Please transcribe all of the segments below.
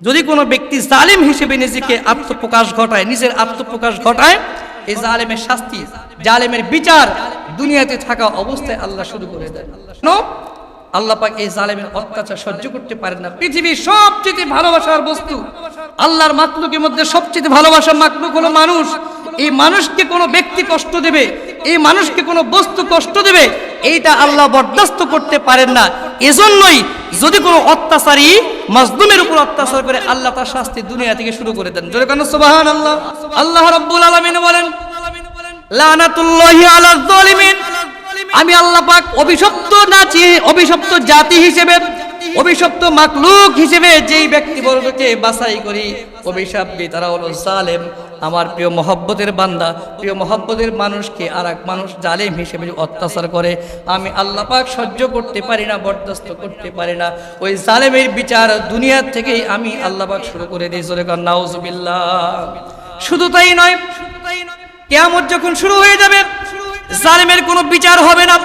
যদি কোনো ব্যক্তি জালিম হিসেবে নিজেকে আত্মপ্রকাশ ঘটায়, নিজের আত্মপ্রকাশ ঘটায়, এই জালেমের শাস্তি, জালেমের বিচার দুনিয়াতে থাকা অবস্থায় আল্লাহ শুরু করে দেয়? আল্লাহ পাক এই জালেমের অত্যাচার সহ্য করতে পারেন না। পৃথিবীর সবচেয়ে ভালোবাসার বস্তু, আল্লাহর মাকলুকের মধ্যে সবচেয়ে ভালোবাসার মাকলুক হলো মানুষ। এই মানুষকে কোনো ব্যক্তি কষ্ট দেবে এই মানুষকে কোনো বস্তু কষ্ট দেবে, এইটা আল্লাহ বরদাস্ত করতে পারেন না। এজন্যই যদি কোনো অত্যাচারী মাজলুমের উপর অত্যাচার করে, আল্লাহ তার শাস্তি দুনিয়া থেকে শুরু করে দেন। জোরে কেন সুবহান আল্লাহ আল্লাহ রব্বুল আলামিন বলেন, লানাতুল্লাহি আলা আমি আল্লাহ পাক অভিশপ্ত নাচি, অভিশপ্ত জাতি হিসেবে অভিশপ্ত মাকলুক হিসেবে যেই ব্যক্তি বর্গকে বাছাই করি? অভিশাপ দিই তারা হলো জালেম। আমার প্রিয় মহব্বতের বান্দা, প্রিয় মহব্বতের মানুষকে আর এক মানুষ জালেম হিসেবে অত্যাচার করে। আমি আল্লাহ পাক সহ্য করতে পারি না, বরদাস্ত করতে পারি না। ওই জালেমের বিচার দুনিয়ার থেকেই আমি আল্লাহ পাক শুরু করে কান, নাউজুবিল্লাহ। শুধু তাই নয়, কেয়ামত যখন শুরু হয়ে যাবে, জালেমের কোনো বিচার হবে না,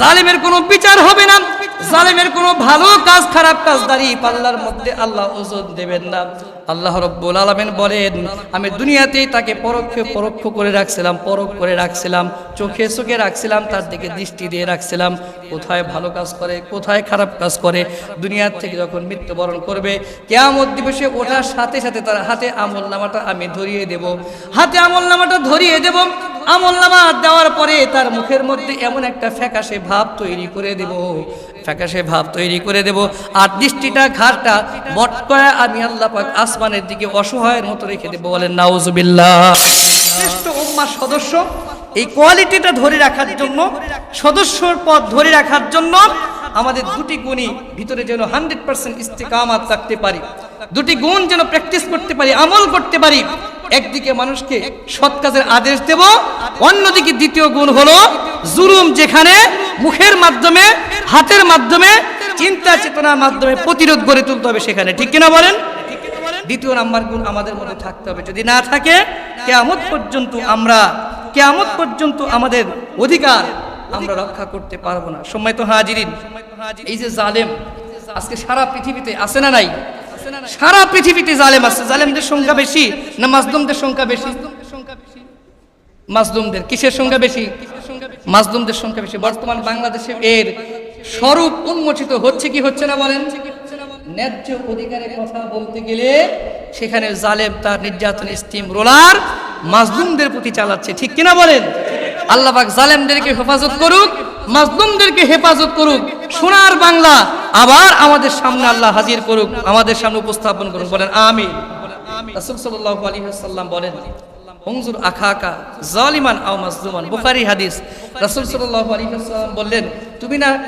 জালেমের কোনো বিচার হবে না। জালেমের কোনো ভালো কাজ, খারাপ কাজ দাঁড়িয়ে পাল্লার মধ্যে আল্লাহ ওজন দেবেন না। আল্লাহ রব্বুল আলমেন বলেন, আমি দুনিয়াতেই তাকে পরোক্ষে পরোক্ষ করে রাখছিলাম পরখ করে রাখছিলাম, চোখে চোখে রাখছিলাম, তার দিকে দৃষ্টি দিয়ে রাখছিলাম। কোথায় ভালো কাজ করে, কোথায় খারাপ কাজ করে? দুনিয়ার থেকে যখন মৃত্যুবরণ করবে, কেয়ামত দিবসে ওঠার সাথে সাথে তার হাতে আমল নামাটা আমি ধরিয়ে দেব। হাতে আমল নামাটা ধরিয়ে দেব। আমল নামা দেওয়ার পরে তার মুখের মধ্যে এমন একটা ফ্যাকাশে ভাব তৈরি করে দেব। ফ্যাকাশে ভাব তৈরি করে দেব। আর দৃষ্টিটা ঘাটটা বট করে আমি আল্লাহ পাক আসমানের দিকে অসহায়ের মতো রেখে দেবো বলেন, নাউজুবিল্লাহ। শ্রেষ্ঠ উম্মার সদস্য, এই কোয়ালিটিটা ধরে রাখার জন্য, সদস্যর পদ ধরে রাখার জন্য আমাদের দুটি গুণই ভিতরে যেন হান্ড্রেড পার্সেন্ট ইস্তেকামাত রাখতে পারি। দুটি গুণ যেন প্র্যাকটিস করতে পারি, আমল করতে পারি। একদিকে মানুষকে সৎ কাজের আদেশ দেব, অন্যদিকে দ্বিতীয় গুণ হলো জুলুম যেখানে মুখের মাধ্যমে, হাতের মাধ্যমে, চিন্তা চেতনার মাধ্যমে প্রতিরোধ গড়ে তুলতে হবে সেখানে। ঠিক কিনা বলেন? দ্বিতীয় নাম্বার গুণ আমাদের মধ্যে থাকতে হবে। যদি না থাকে, কেয়ামত পর্যন্ত আমরা, কেয়ামত পর্যন্ত আমাদের অধিকার আমরা রক্ষা করতে পারব না। সময় তো হাজিরিন, এই যে জালেম, আজকে সারা পৃথিবীতে আছে না নাই? সারা পৃথিবীতে জালেম আছে। জালেমদের সংখ্যা বেশি না মাজলুমদের সংখ্যা বেশি? মাজলুমদের কিসের সংখ্যা বেশি? মাজলুমদের সংখ্যা বেশি। বর্তমান বাংলাদেশে এর স্বরূপ উন্মোচিত হচ্ছে কি হচ্ছে না বলেন? ন্যায্য অধিকারের কথা বলতে গেলে সেখানে জালেম তার নির্যাতন স্টিম রোলার মাজলুমদের প্রতি চালাচ্ছে। ঠিক কিনা বলেন? আল্লাহ পাক জালেমদেরকে হেফাজত করুক, মাজলুমদেরকে হেফাজত করুক। সোনার বাংলা আবার আমাদের সামনে আল্লাহ হাজির করুক, আমাদের সামনে উপস্থাপন করুক, বলেন আমি বলেন তুমি না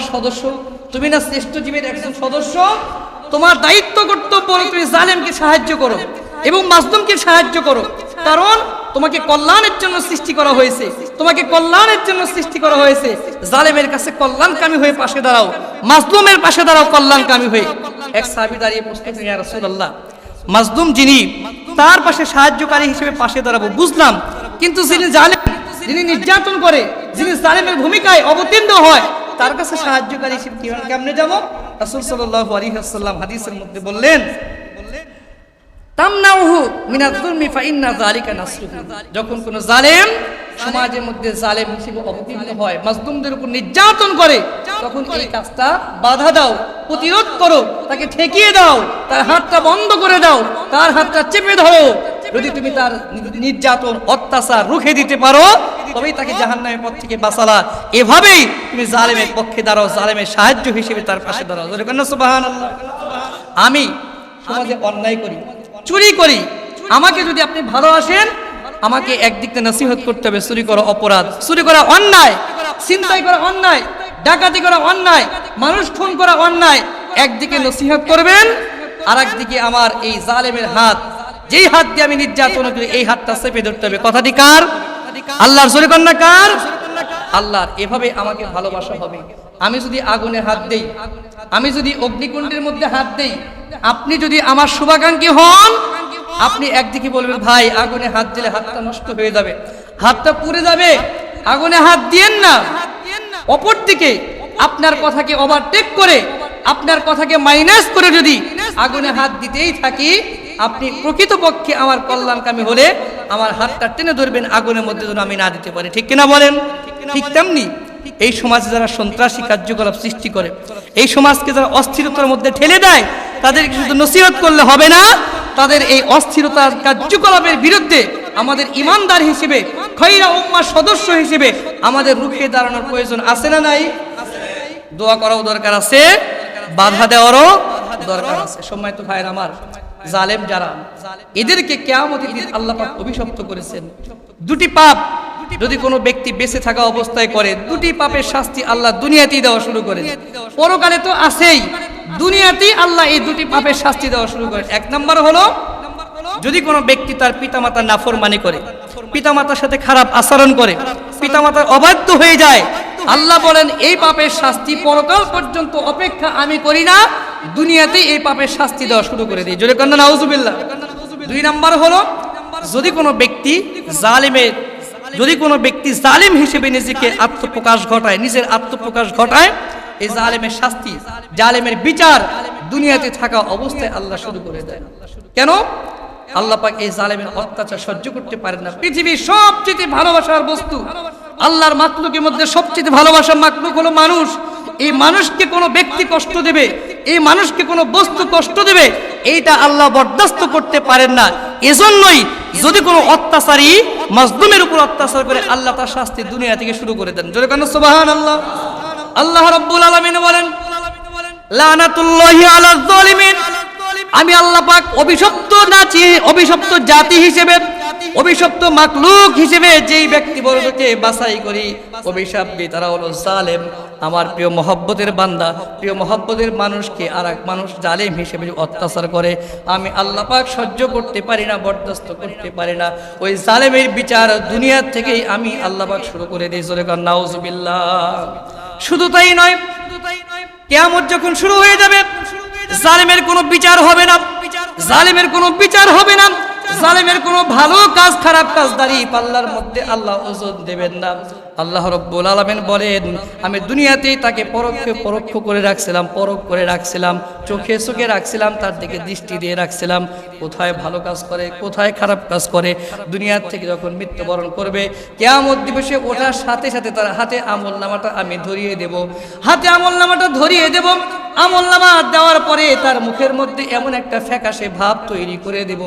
সদস্য? তুমি না শ্রেষ্ঠ একজন সদস্য? তোমার দায়িত্ব জালেমকে সাহায্য করো। এবং মাজলুমকে সাহায্য করো। কারণ তোমাকে কল্যাণের জন্য সৃষ্টি করা হয়েছে। তোমাকে কল্যাণের জন্য সৃষ্টি করা হয়েছে। জালেমের কাছে কল্যাণকামী হয়ে পাশে দাঁড়াও। মাজলুমের পাশে দাঁড়াও কল্যাণকামী হয়ে। এক সাহাবী দাঁড়িয়ে প্রশ্ন ইয়া রাসূলুল্লাহ, মাজলুম যিনি, তার পাশে সাহায্যকারী হিসেবে পাশে দাঁড়াবো। বুঝলাম। কিন্তু যিনি জালেম, যিনি নির্যাতন করে, যিনি জালেমের ভূমিকায় অবতীর্ণ হয়, তার কাছে সাহায্যকারী হিসেবে কেমনে যাব? রাসূল সাল্লাল্লাহু আলাইহি ওয়াসাল্লাম হাদিসের মধ্যে বললেন তামনাউহু মিনাজ যুলমি ফাইন্না যালিকা নাসরুহু। যখন কোন জালেম সমাজের মধ্যে জালেম হিসেবে অবতীর্ণ হয়, মাজলুমদের উপর নির্যাতন করে, তখন এই কাজটা বাধা দাও, প্রতিরোধ করো, তাকে ঠেকিয়ে দাও, তার হাতটা বন্ধ করে দাও, তার হাতটা চেপে ধরো। যদি তুমি তার নির্যাতন, অত্যাচার রুখে দিতে পারো, তবেই তাকে জাহান্নামের পথ থেকে বাঁচালা। এভাবেই তুমি জালেমের পক্ষে দাঁড়াও, জালেমের সাহায্য হিসেবে তার পাশে দাঁড়াও। আমি সমাজে অন্যায় করি। চুরি করি। আমাকে যদি আপনি ভালোবাসেন, আমাকে একদিক থেকে নসিহত করতে হবে, চুরি করা অপরাধ। চুরি করা অন্যায় চিন্তাই করা অন্যায়, ডাকাতি করা অন্যায়, মানুষ খুন করা অন্যায়, একদিকে নসিহত করবেন আর একদিকে আমার এই জালেমের হাত, যেই হাত দিয়ে আমি নির্যাতন করি, এই হাতটা চেপে ধরতে হবে। কথাটি কার? আল্লাহর জোরে কন্যা কার? আল্লাহর। এভাবে আমাকে ভালোবাসা হবে। আমি যদি আগুনে হাত দেই, আমি যদি অগ্নিকুণ্ডের মধ্যে হাত দেই, আপনি যদি আমার শুভাকাঙ্ক্ষী হন, আপনি একদিকে বলবেন, ভাই, আগুনে হাত দিলে হাতটা নষ্ট হয়ে যাবে, হাতটা পুড়ে যাবে, আগুনে হাত দিয়েন না। অপরদিকে, আপনার কথাকে ওভারটেক করে, আপনার কথাকে মাইনাস করে যদি আগুনে হাত দিতেই থাকি, আপনি প্রকৃতপক্ষে আমার কল্যাণকামী হলে আমার হাতটা টেনে ধরবেন, আগুনের মধ্যে যেন আমি না দিতে পারি। ঠিক কিনা বলেন? ঠিক তেমনি এই সমাজে যারা সন্ত্রাসী কার্যকলাপ সৃষ্টি করে, এই সমাজকে যারা অস্থিরতার মধ্যে ঠেলে দেয়, তাদেরকে শুধু নসিহত করলে হবে না, তাদের এই অস্থিরতার কার্যকলাপের বিরুদ্ধে আমাদের ইমানদার হিসেবে খৈরা উম্মার সদস্য হিসেবে আমাদের রুখে দাঁড়ানোর প্রয়োজন আছে না নাই? দোয়া করাও দরকার আছে, বাধা দেওয়ারও দরকার আছে। সময় তো ভাইয়ের আমার, জালেম যারা, এদেরকে কেয়ামতের দিন অভিশপ্ত করেছেন। দুটি পাপ যদি কোনো ব্যক্তি বেঁচে থাকা অবস্থায় করে, দুটি পাপের শাস্তি আল্লাহ দুনিয়াতেই দেওয়া শুরু করেন পরকালে তো আছেই। দুনিয়াতেই আল্লাহ এই দুটি পাপের শাস্তি দেওয়া শুরু করেন এক নম্বর হলো, যদি কোনো ব্যক্তি তার পিতামাতার নাফরমানি করে, পিতামাতার সাথে খারাপ আচরণ করে, পিতামাতার অবাধ্য হয়ে যায়, আল্লাহ বলেন, এই পাপের শাস্তি পরকাল পর্যন্ত অপেক্ষা আমি করি না। দুনিয়াতেই এই পাপের শাস্তি দেওয়া শুরু করে দিই। জোরে কন্যা, নাউজুবিল্লাহ। দুই নাম্বার হলো, যদি কোনো ব্যক্তি জালিমের যদি কোনো ব্যক্তি জালিম হিসেবে নিজেকে আত্মপ্রকাশ ঘটায় নিজের আত্মপ্রকাশ ঘটায় এই জালেমের শাস্তি জালেমের বিচার দুনিয়াতে থাকা অবস্থায় আল্লাহ শুরু করে দেয়। কেন? আল্লাহ পাক এই জালেমের অত্যাচার সহ্য করতে পারেন না। পৃথিবীর সবচেয়ে ভালোবাসার বস্তু আল্লাহর মাকলুকের মধ্যে সবচেয়ে ভালোবাসার মাকলুক হলো মানুষ। এই মানুষকে কোনো ব্যক্তি কষ্ট দেবে এই মানুষকে কোনো বস্তু কষ্ট দেবে এইটা আল্লাহ বরদাস্ত করতে পারেন না। এজন্যই যদি কোনো অত্যাচারী মাজলুমের উপর অত্যাচার করে আল্লাহ তার শাস্তি দুনিয়া থেকে শুরু করে দেন। জোরে কেন সুবাহান আল্লাহ আল্লাহ রাব্বুল আলামিন বলেন, লানাতুল্লাহি আলা যালিমিন। আমি আল্লাহ পাক অভিশপ্ত নাচি অভিশপ্ত জাতি হিসেবে, অভিশপ্ত মাকলুক হিসেবে যেই ব্যক্তি বর্গকে বাছাই করি, অভিশাপ দিই তারা হলো জালেম। আমার প্রিয় মহব্বতের বান্দা, প্রিয় মহব্বতের মানুষকে আর এক মানুষ জালেম হিসেবে অত্যাচার করে। আমি আল্লাহ পাক সহ্য করতে পারি না, বরদাস্ত করতে পারি না। ওই জালেমের বিচার দুনিয়ার থেকেই আমি আল্লাহ পাক শুরু করে দিই। জোরে কান, নাউজুবিল্লাহ। শুধু তাই নয়, কেয়ামত যখন শুরু হয়ে যাবে, জালেমের কোনো বিচার হবে না, জালেমের কোনো বিচার হবে না। জালেমের কোনো ভালো কাজ, খারাপ কাজ দাঁড়িয়ে পাল্লার মধ্যে আল্লাহ ওজন দেবেন না। আল্লাহ রব্বুল আলমেন বলেন, আমি দুনিয়াতেই তাকে পরোক্ষ পরোক্ষ করে রাখছিলাম পরখ করে রাখছিলাম, চোখে চোখে রাখছিলাম, তার দিকে দৃষ্টি দিয়ে রাখছিলাম। কোথায় ভালো কাজ করে, কোথায় খারাপ কাজ করে, দুনিয়ার থেকে যখন মৃত্যুবরণ করবে, কেয়ামত দিবসে ওঠার সাথে সাথে তার হাতে আমল নামাটা আমি ধরিয়ে দেব। হাতে আমল নামাটা ধরিয়ে দেব আমল নামা দেওয়ার পরে তার মুখের মধ্যে এমন একটা ফ্যাকাশে ভাব তৈরি করে দেব।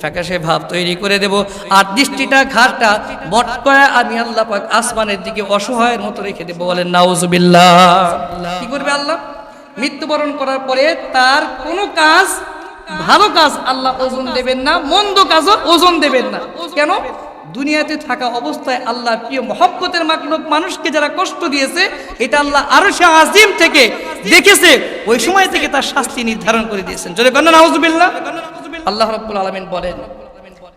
ফ্যাকাশে ভাব তৈরি করে দেব। আর দৃষ্টিটা ঘাটটা বট করে আমি আল্লাহ পাক আসমানের দিকে অসহায়ের মতো রেখে দেবো বলেন, নাউজুবিল্লাহ। কি করবে আল্লাহ? মৃত্যুবরণ করার পরে তার কোনো কাজ, ভালো কাজ আল্লাহ ওজন দেবেন না, মন্দ কাজও ওজন দেবেন না। কেন? দুনিয়াতে থাকা অবস্থায় আল্লাহ প্রিয় মহব্বতের মাকলুক মানুষকে যারা কষ্ট দিয়েছে, এটা আল্লাহ আরও সে আজিম থেকে দেখেছে, ওই সময় থেকে তার শাস্তি নির্ধারণ করে দিয়েছেন। যদি কন্যা, নাউজুবিল্লাহ। আল্লাহ রব্বুল আলমিন বলেন,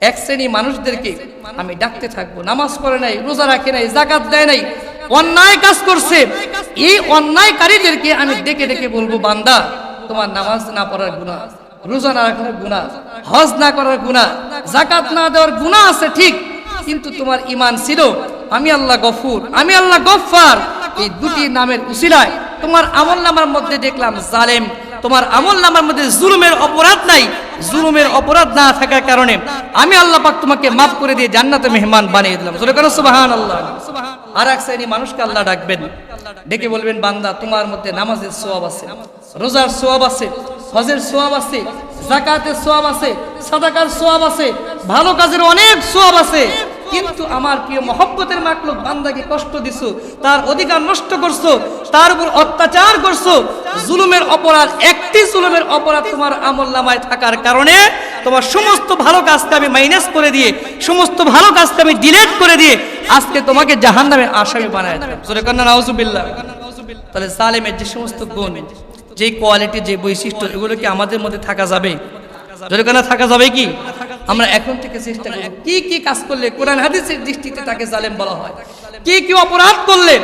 এক শ্রেণি মানুষদেরকে আমি ডাকতে থাকব, নামাজ পড়ে নাই, রোজা রাখে নাই জাকাত দেয় নাই, অন্যায় কাজ করছে। এই অন্যায়কারীদেরকে আমি ডেকে ডেকে বলব, বান্দা, তোমার নামাজ না পড়ার গুণা রোজা না রাখার গুণা হজ না করার গুণা জাকাত না দেওয়ার গুণা আছে ঠিক, কিন্তু তোমার ইমান ছিল, আমি আল্লাহ গফুর, আমি আল্লাহ গফফার। এই দুটি নামের উসিলায় তোমার আমল নামার মধ্যে দেখলাম জালেম। তোমার আমল নামার মধ্যে জুলুমের অপরাধ নাই। জুলুমের অপরাধ না থাকার কারণে আমি আল্লাহ পাক তোমাকে মাফ করে দিয়ে জান্নাতে মেহমান বানিয়ে দিলাম। জোরে কেন সুবাহান আল্লাহ আর এক শ্রেণি মানুষকে আল্লাহ ডাকবেন। ডেকে বলবেন, বান্দা, তোমার মধ্যে নামাজের সোয়াব আছে, রোজার সোয়াব আছে, হজের সোয়াব আছে জাকাতের সোয়াব আছে, সাদাকার সোয়াব আছে, ভালো কাজের অনেক সোয়াব আছে। কিন্তু আমার প্রিয় মহব্বতের মাকলুক বান্দাকে কষ্ট দিছো, তার অধিকার নষ্ট করছ তার উপর অত্যাচার করছ, জুলুমের অপরাধ, একটি জুলুমের অপরাধ তোমার আমল নামায় থাকার কারণে তোমার সমস্ত ভালো কাজকে আমি মাইনাস করে দিয়ে, সমস্ত ভালো কাজকে আমি ডিলেট করে দিয়ে আজকে তোমাকে জাহান নামে আসামি বানায় নাউজুবিল্লাহ। তাহলে সালেমের যে সমস্ত গুণ, যে কোয়ালিটি যে বৈশিষ্ট্য, এগুলো কি আমাদের মধ্যে থাকা যাবে? যদি থাকা যাবে কি? আমরা এখন থেকে চেষ্টা করব, কি কি কাজ করলে কোরআন হাদিসের দৃষ্টিতে তাকে জালেম বলা হয়? কি কি অপরাধ করলে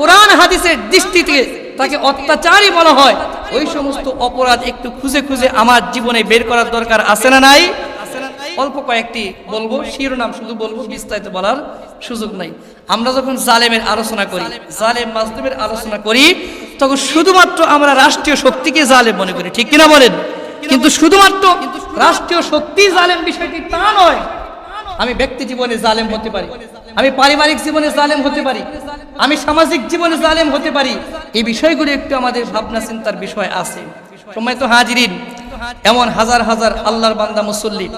কোরআন হাদিসের দৃষ্টিতে তাকে অত্যাচারই বলা হয়। ওই সমস্ত অপরাধ একটু খুঁজে খুঁজে আমার জীবনে বের করার দরকার আছে না নাই? অল্প কয়েকটি বলব, শিরোনাম শুধু বলব, বিস্তারিত বলার সুযোগ নাই। আমরা যখন জালেমের আলোচনা করি, জালেম মাজলুমের আলোচনা করি, তখন শুধুমাত্র আমরা রাষ্ট্রীয় শক্তিকে জালেম মনে করি, ঠিক কিনা বলেন? কিন্তু শুধুমাত্র রাষ্ট্রীয় শক্তি জালেম বিষয়টি তা নয়, আমি ব্যক্তি জীবনে জালেম হতে পারি। আমি পারিবারিক জীবনে জালেম হতে পারি, আমি সামাজিক জীবনে জালেম হতে পারি, এই বিষয়গুলো একটু আমাদের ভাবনা চিন্তার বিষয় আছে। সময় তো হাজিরিন, এমন হাজার হাজার আল্লাহর বান্দা মুসল্লি,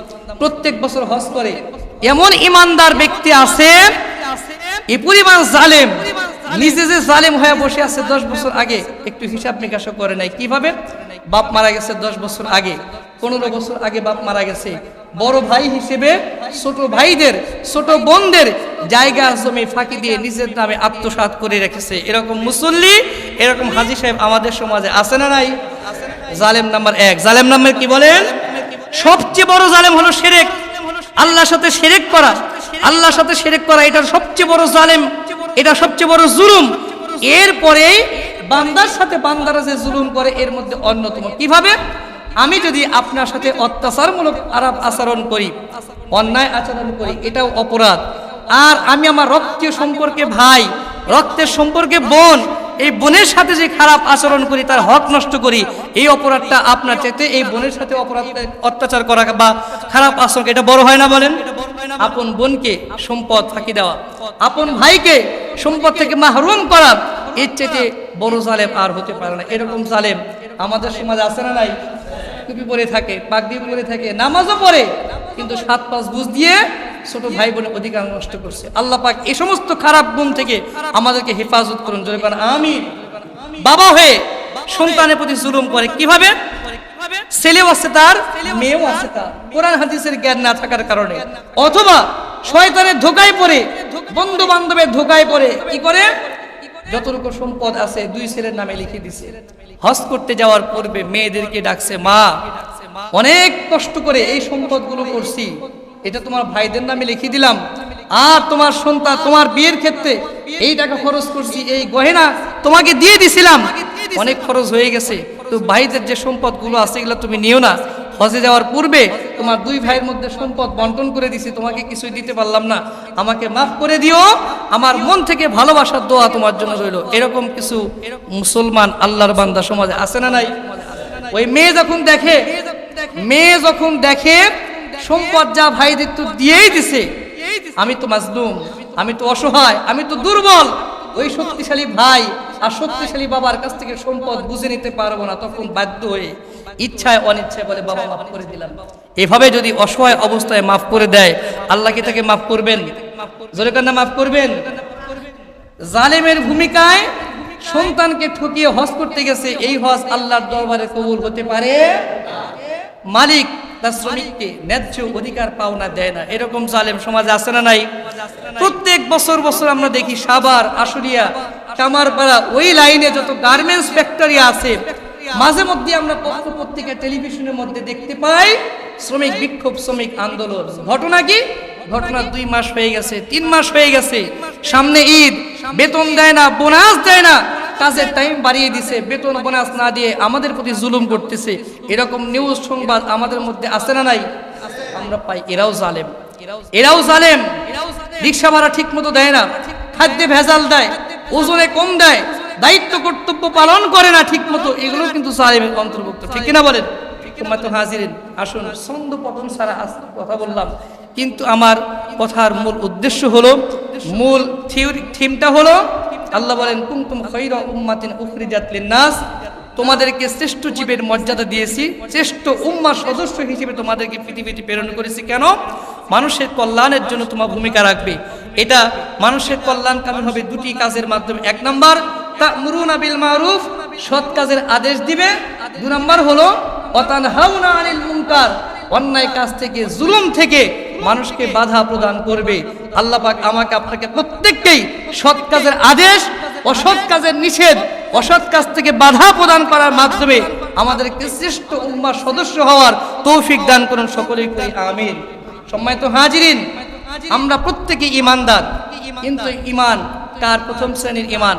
প্রত্যেক বছর হজ করে, এমন ইমানদার ব্যক্তি আছে, এই পরিমাণ জালেম, নিজে যে জালেম হয়ে বসে আছে দশ বছর আগে, একটু হিসাব নিকাশ করে নাই। কীভাবে? বাপ মারা গেছে দশ বছর আগে, পনেরো বছর আগে বাপ মারা গেছে। বড় ভাই হিসেবে, ছোট ভাইদের, ছোট বোনদের জায়গা জমি ফাঁকি দিয়ে নিজের নামে আত্মসাৎ করে রেখেছে। এরকম মুসল্লি, এরকম হাজি সাহেব আমাদের সমাজে আছে না নাই? জালেম নাম্বার এক। জালেম নাম্বার কি বলেন? সবচেয়ে বড় জালেম হলো সেরেক। আল্লাহর সাথে সেরেক করা। আল্লাহর সাথে সেরেক করা, এটা সবচেয়ে বড় জালেম। এটা সবচেয়ে বড় জুলুম। এরপরে বান্দার সাথে বান্দারা যে জুলুম করে, এর মধ্যে অন্যতম। কীভাবে? আমি যদি আপনার সাথে অত্যাচারমূলক আরাপ আচরণ করি, অন্যায় আচরণ করি, এটাও অপরাধ। আর আমি আমার রক্তীয় সম্পর্কে ভাই, রক্তের সম্পর্কে বোন, এই বোনের সাথে যে খারাপ আচরণ করি, তার হক নষ্ট করি, এই অপরাধটা আপনার চাইতে এই বোনের সাথে অপরাধ অত্যাচার করা বা খারাপ আচরণ এটা বড় হয় না বলেন? আপন বোনকে সম্পদ ফাঁকি দেওয়া, আপন ভাইকে সম্পদ থেকে মাহরুম করা, এর চাইতে বড় জালেম আর হতে পারে না। এরকম জালেম আমাদের সমাজে আছে না নাই? টুপি পরে থাকে পাগড়ি পরে থাকে নামাজও পড়ে কিন্তু সাত পাঁচ বুঝ দিয়ে ছোট ভাই বোনের অধিকার নষ্ট করছে। আল্লাহ পাক এই সমস্ত খারাপ গুণ থেকে আমাদেরকে হেফাজত করুন। জোরে কারণ আমি বাবা হয়ে সন্তানের প্রতি জুলুম করে কীভাবে? ছেলেও আছে তার মেয়েও আছে তার। কোরআন হাদিসের জ্ঞান না থাকার কারণে। অথবা শয়তানের ধোকায় পড়ে বন্ধু বান্ধবের ধোকায় পড়ে কি করে? যতটুকু সম্পদ আছে দুই ছেলের নামে লিখে দিছে। হজ করতে যাওয়ার পূর্বে মেয়েদেরকে ডাকছে, মা, অনেক কষ্ট করে এই সম্পদগুলো করছি। এটা তোমার ভাইদের নামে লিখে দিলাম। আর তোমার সন্তান, তোমার বিয়ের ক্ষেত্রে এই টাকা খরচ করছি, এই গহেনা তোমাকে দিয়ে দিছিলাম। অনেক খরচ হয়ে গেছে। তো ভাইদের যে সম্পদগুলো আছে, এগুলো তুমি নিও না। হজে যাওয়ার পূর্বে তোমার দুই ভাইয়ের মধ্যে সম্পদ বন্টন করে দিছি, তোমাকে কিছুই দিতে পারলাম না। আমাকে মাফ করে দিও, আমার মন থেকে ভালোবাসার দোয়া তোমার জন্য রইল। এরকম কিছু মুসলমান আল্লাহর বান্দা সমাজে আছে না নাই? ওই মেয়ে যখন দেখে, মেয়ে যখন দেখে, সম্পদ যা ভাইদের তো দিয়েই দিছে, আমি তো মাজলুম, আমি তো অসহায়, আমি তো দুর্বল। ওই শক্তিশালী ভাই আর শক্তিশালী বাবার কাছ থেকে সম্পদ বুঝে নিতে পারব না, তখন বাধ্য হয়ে ইচ্ছায় অনিচ্ছায় বলে বাবা মাফ করে দিলাম। এভাবে যদি অসহায় অবস্থায় মাফ করে দেয় আল্লাহ কি তাকে মাফ করবেন? জোরে কান্না মাফ করবেন? জালেমের ভূমিকায় সন্তানকে ঠকিয়ে হজ করতে গেছে এই হজ আল্লাহর দরবারে কবুল হতে পারে? মালিক তার শ্রমিককে ন্যায্য অধিকার পাওনা দেয় না। এরকম জালেম সমাজে আছে না নাই? প্রত্যেক বছর বছর আমরা দেখি সাবার আশুরিয়া কামারপাড়া ওই লাইনে যত গার্মেন্টস ফ্যাক্টরি আছে মাঝে মধ্যে আমরা পত্র পত্রিকা টেলিভিশনের মধ্যে দেখতে পাই শ্রমিক বিক্ষোভ, শ্রমিক আন্দোলন। ঘটনা কি? ঘটনা দুই মাস হয়ে গেছে, তিন মাস হয়ে গেছে। সামনে ঈদ, বেতন দেয় না, বোনাস দেয় না। কাজের টাইম বাড়িয়ে দিছে, বেতন, বোনাস না দিয়ে আমাদের প্রতি জুলুম করতেছে। এরকম নিউজ সংবাদ আমাদের মধ্যে আছে না নাই? আমরা পাই, এরাও জালেম। এরাও জালেম। রিক্সা ভাড়া ঠিক মতো দেয় না। খাদ্যে ভেজাল দেয়। ওজনে কম দেয়। দায়িত্ব কর্তব্য পালন করে না ঠিক মতো এগুলো কিন্তু জালেমের অন্তর্ভুক্ত। ঠিক কিনা বলেন? আসুন, ছন্দ ছাড়া আজ- কথা বললাম। কিন্তু আমার কথার মূল উদ্দেশ্য হলো, মূল থিওরি, থিমটা হলো, আল্লাহ বলেন কুমতুম খৈরা উম্মাতিন উখরিজাত লিন্নাস, তোমাদেরকে শ্রেষ্ঠ জীবের মর্যাদা দিয়েছি, শ্রেষ্ঠ উম্মার সদস্য হিসেবে তোমাদেরকে পৃথিবীতে প্রেরণ করেছি। কেন? মানুষের কল্যাণের জন্য তোমার ভূমিকা রাখবে। এটা মানুষের কল্যাণ কামী হবে দুটি কাজের মাধ্যমে। এক নাম্বার তা'মুরুনা বিল মারুফ, সৎ কাজের আদেশ দিবে। দু নাম্বার হলো অতানহাউনা আনিল মুনকার, অন্যায় কাজ থেকে, জুলুম থেকে মানুষকে বাধা প্রদান করবে। আল্লাহ পাক আমাকে আপনাকে প্রত্যেককেই সৎ কাজের আদেশ, অসৎ কাজের নিষেধ, অসৎ কাজ থেকে বাধা প্রদান করার মাধ্যমে আমাদেরকে শ্রেষ্ঠ উম্মার সদস্য হওয়ার তৌফিক দান করুন সকলেই আমিন। সম্মানিত হাজিরিন, আমরা প্রত্যেকে ইমানদার কিন্তু ইমান কার প্রথম শ্রেণির ইমান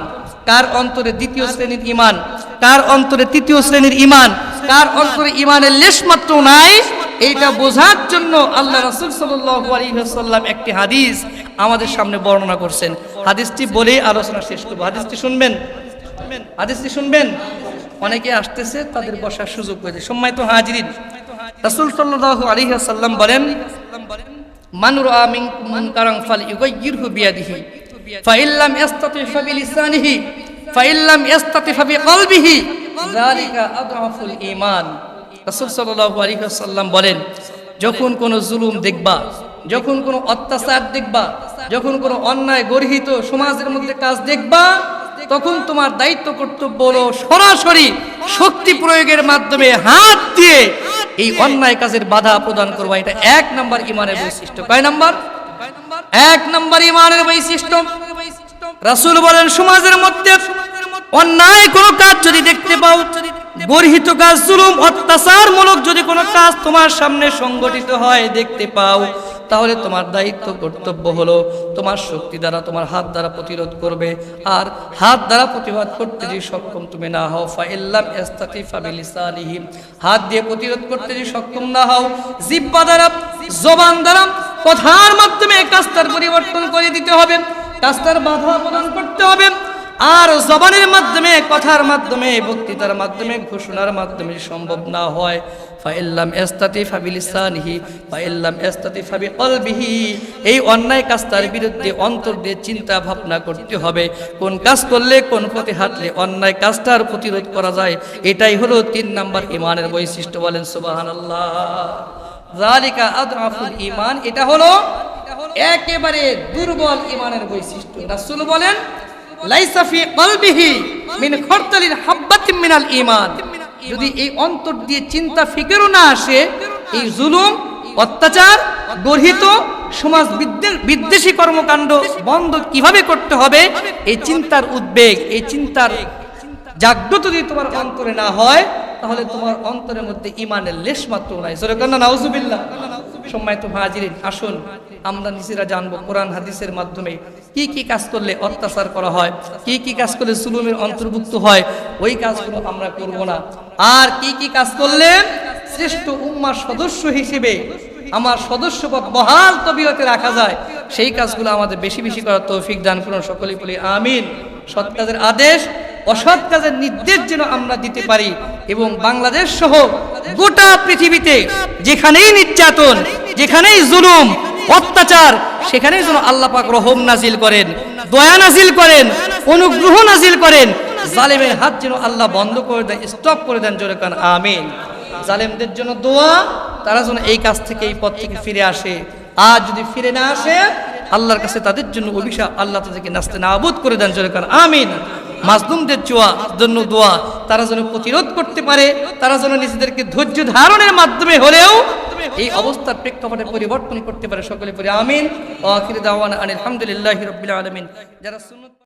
কার অন্তরে দ্বিতীয় শ্রেণির ইমান কার অন্তরে তৃতীয় শ্রেণির ইমান কার অন্তরে ইমানের লেশ মাত্র নাই? এইটা বোঝার জন্য আল্লাহ রাসূল আলাইহি একটি হাদিস আমাদের সামনে বর্ণনা করছেন। হাদিসটি বলেই আলোচনা শেষ করব। হাদিসটি শুনবেন? হাদিসটি শুনবেন? অনেকে আসতেছে, তাদের বসার সুযোগ হয়েছে সম্মানিত হাজিরিন, রাসূল আলাইহি ওয়াসাল্লাম বলেন, মান রাআ মিনকুম মুনকারান ফালইউগাইয়িরহু বিয়াদিহি। ফাইন লাম ইয়াসতাতি ফাবিলিসানিহি ফাইন লাম ইয়াসতাতি ফাবিকলবিহি যালিকা আদআফুল ঈমান। রাসূল সাল্লাল্লাহু আলাইহি ওয়াসাল্লাম বলেন, যখন কোনো জুলুম দেখবা, যখন কোনো অত্যাচার দেখবা, যখন কোনো অন্যায় গর্হিত সমাজের মধ্যে কাজ দেখবা, তখন তোমার দায়িত্ব কর্তব্য হলো সরাসরি শক্তি প্রয়োগের মাধ্যমে হাত দিয়ে এই অন্যায় কাজের বাধা প্রদান করবা। এটা এক নাম্বার ইমানের বৈশিষ্ট্য। কয় নাম্বার? এক নম্বর ইমানের বৈশিষ্ট্য। রাসূল বলেন, সমাজের মধ্যে অন্যায় কোনো কাজ যদি দেখতে পাও গর্হিত কাজ, জুলুম, অত্যাচারমূলক যদি কোনো কাজ তোমার সামনে সংগঠিত হয়, দেখতে পাও, তাহলে তোমার দায়িত্ব, কর্তব্য হলো তোমার শক্তি দ্বারা, তোমার হাত দ্বারা প্রতিরোধ করবে। আর হাত দ্বারা প্রতিবাদ করতে যে সক্ষম তুমি না হও, ফাইল্লাম হাত দিয়ে প্রতিরোধ করতে যে সক্ষম না হও, জিব্বা দ্বারা, জবান দ্বারা কথার মাধ্যমে কাজটার পরিবর্তন করে দিতে হবে কাজটার বাধা প্রদান করতে হবে, আর জবানের মাধ্যমে, কথার মাধ্যমে, বক্তৃতার মাধ্যমে, ঘোষণার মাধ্যমে সম্ভব না হয়। ফাইল্লাম এস্তাতি ফাবিলিসানিহি ফাইল্লাম এস্তাতি ফাবি কলবিহি। এই অন্যায় কাজটার বিরুদ্ধে অন্তর দিয়ে চিন্তা ভাবনা করতে হবে। কোন কাজ করলে, কোন পথে হাঁটলে অন্যায় কাজটার প্রতিরোধ করা যায়? এটাই হলো তিন নাম্বার ইমানের বৈশিষ্ট্য বলেন সুবহানাল্লাহ। জালিকা আদআফুল ঈমান এটা হলো একেবারে দুর্বল ইমানের বৈশিষ্ট্য। রাসূল বলেন লাইসা ফি কলবিহি মিন খরতালিন হাব্বাতিন মিনাল ঈমান। যদি এই অন্তর দিয়ে চিন্তা ফিকিরও না আসে এই জুলুম অত্যাচার গর্হিত সমাজ বিদ্বেষী কর্মকাণ্ড বন্ধ কীভাবে করতে হবে? এই চিন্তার উদ্বেগ এই চিন্তার জাগ্রত যদি তোমার অন্তরে না হয়, তাহলে তোমার অন্তরের মধ্যে ইমানের লেশ মাত্র নাই। সরে কন্যা, নাউজুবিল্লাহ। সম্মানিত হাজিরিন আসুন, আমরা নিজেরা জানব কোরআন, হাদিসের মাধ্যমে কি কি কাজ করলে অত্যাচার করা হয়, কি কি কাজ করলে জুলুমের অন্তর্ভুক্ত হয়, ওই কাজগুলো আমরা করব না। আর কি কি কাজ করলে শ্রেষ্ঠ উম্মার সদস্য হিসেবে আমার সদস্যপদ বহাল তবিয়তে রাখা যায়, সেই কাজগুলো আমাদের বেশি বেশি করার তৌফিক দান করুন সকলেই বলি, আমিন। সৎ কাজের আদেশ অসৎ কাজের নির্দেশ যেন আমরা দিতে পারি এবং বাংলাদেশ সহ গোটা পৃথিবীতে যেখানেই নির্যাতন, যেখানেই জুলুম, অত্যাচার, সেখানেই যেন আল্লাহ পাক রহম নাজিল করেন, দয়া নাজিল করেন, অনুগ্রহ নাজিল করেন। জালেমের হাত যেন আল্লাহ বন্ধ করে দেন স্টপ করে দেন জোরে কান, আমিন। জালেমদের জন্য দোয়া, তারা যেন এই কাজ থেকে, এই পথ থেকে ফিরে আসে। আর যদি ফিরে না আসে, আল্লাহর কাছে তাদের জন্য অভিশাপ, আল্লাহ তাদেরকে নাস্তে নাবুদ করে দেন জোরে কান, আমিন। মাজলুমদের চোয়া, জন্য দোয়া, তারা যেন প্রতিরোধ করতে পারে, তারা যেন নিজেদেরকে ধৈর্য ধারণের মাধ্যমে হলেও এই অবস্থার প্রেক্ষাপটে পরিবর্তন করতে পারে সকলে পরে আমিন। আলহামদুলিল্লাহ রবিল আলমিন। যারা